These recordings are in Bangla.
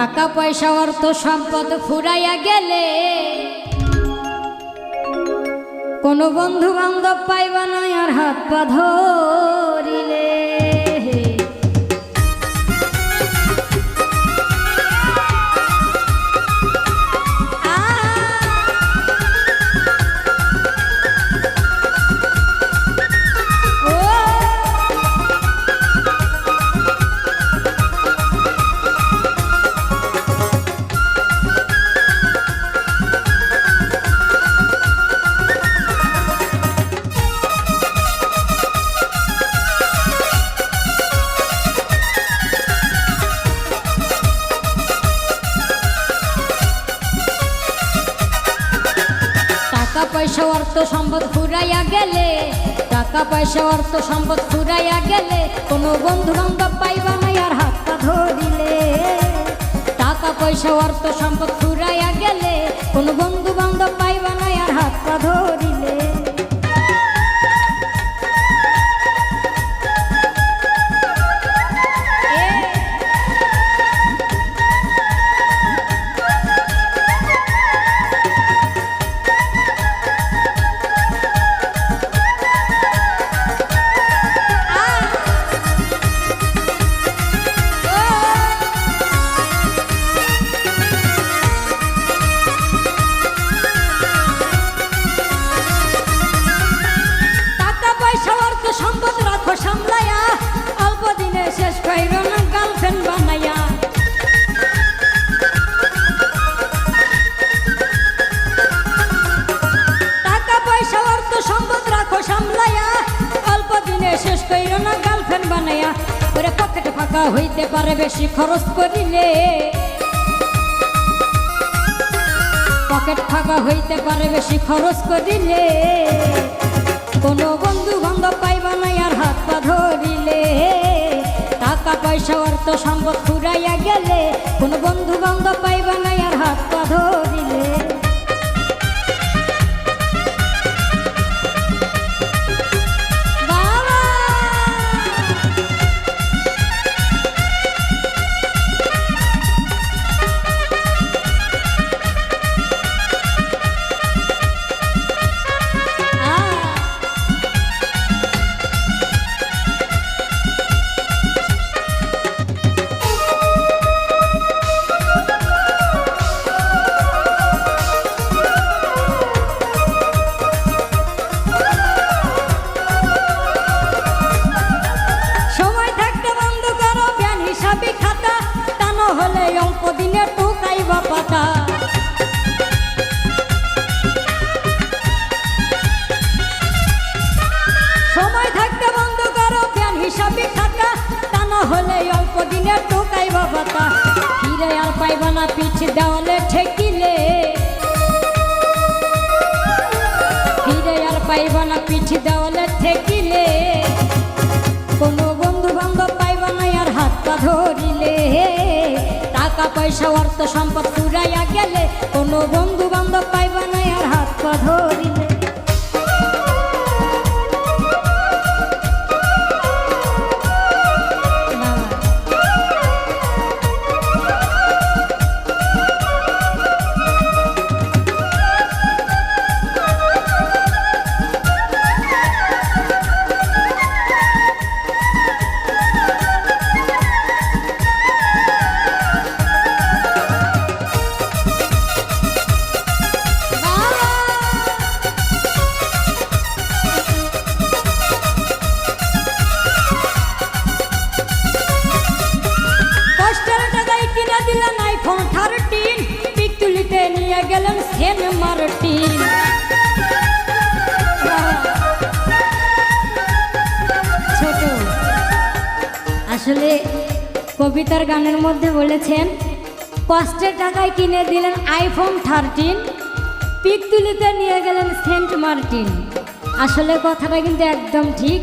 টাকা পয়সা অর্থ সম্পদ ফুরাইয়া গেলে কোনো বন্ধু বান্ধব পাইবা না আর হাত পা পয়সা অর্থ সম্পদ ফুরাইয়া গেলে, টাকা পয়সা অর্থ সম্পদ ফুরাইয়া গেলে, কোনো বন্ধু বান্ধব পাইবা নাই আর হাত পা ধরিলে। টাকা পয়সা অর্থ সম্পদ ফুরাইয়া গেলে, কোনো না গার্লফ্রেন্ড বানাইয়া ওরে পকেট ফাঁকা হইতে পারে বেশি খরচ করিলে। পকেট ফাঁকা হইতে পারে বেশি খরচ করিলে। কোনো বন্ধু বান্ধব পাইবা না আর হাত পা ধরিলে। টাকা পয়সা অর্থ সম্পদ ফুরাইয়া গেলে কোনো বন্ধু বান্ধব পাইবা না হিসাবে খাতা তা না হলে অল্প দিনে টুকাইবা পাতা ফিরে আর পাইবা না পিছ দেওয়ালে ঠেকিলে। ফিরে আর পাইবা না পিছ দেওয়ালে ঠেকিলে। কোনো বন্ধু বান্ধব পাইবা না আর হাত পা ধরিলে। টাকা, পয়সা, অর্থ সম্পদ ফুরাইয়া গেলে কোনো বন্ধু বান্ধব পাইবা না আর হাত পা ধরিলে। কবিতার গানের মধ্যে বলেছেন, কষ্টের টাকায় কিনে দিলেন আইফোন থার্টিন পিক তুলিতে নিয়ে গেলেন সেন্ট মার্টিন। আসলে কথাটা কিন্তু একদম ঠিক।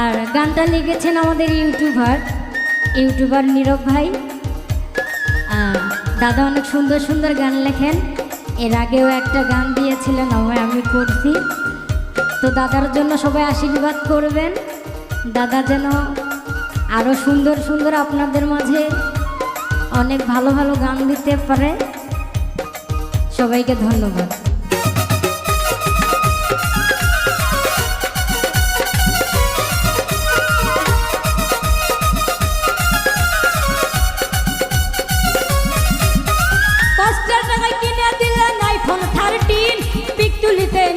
আর গানটা লিখেছেন আমাদের ইউটিউবার ইউটিউবার নীরব ভাই। দাদা অনেক সুন্দর সুন্দর গান লেখেন। এর আগেও একটা গান দিয়েছিলেন, আমায় আমি করছি। তো দাদার জন্য সবাই আশীর্বাদ করবেন। দাদা যেন আরও সুন্দর সুন্দর আপনাদের মাঝে অনেক ভালো ভালো গান দিতে পারে। সবাইকে ধন্যবাদ।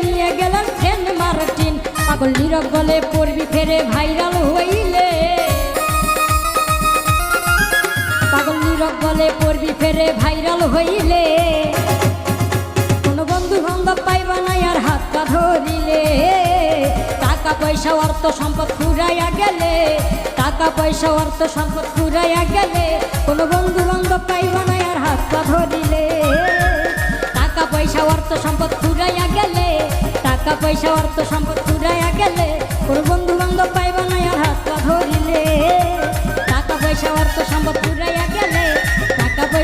নিয়ে গেলেন সেন্ট মার্টিন পাগল নীরব বলে পড়বি ফেরে ভাইরাল হইলে বলে পড়বি, ফেরে ভাইরাল হইলে। কোনো বন্ধু বান্ধব পাইবা না আর হাত পা ধরিলে। টাকা পয়সা, অর্থ সম্পদ ফুরাইয়া গেলে। টাকা পয়সা, অর্থ সম্পদ ফুরাইয়া গেলে। কোনো বন্ধু বান্ধব পাইবা না আর হাত পা ধরিলে। টাকা পয়সা, অর্থ সম্পদ ফুরাইয়া গেলে। টাকা পয়সা, অর্থ সম্পদ ফুরাইয়া গেলে। কোনো বন্ধু বান্ধব পাইবা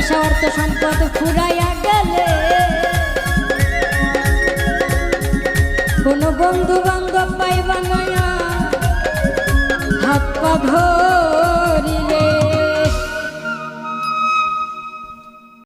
পয়সা অর্থ সম্পদ ফুরাইয়া গেলে। কোন বন্ধু বান্ধব পাইবা নয়া হাত পা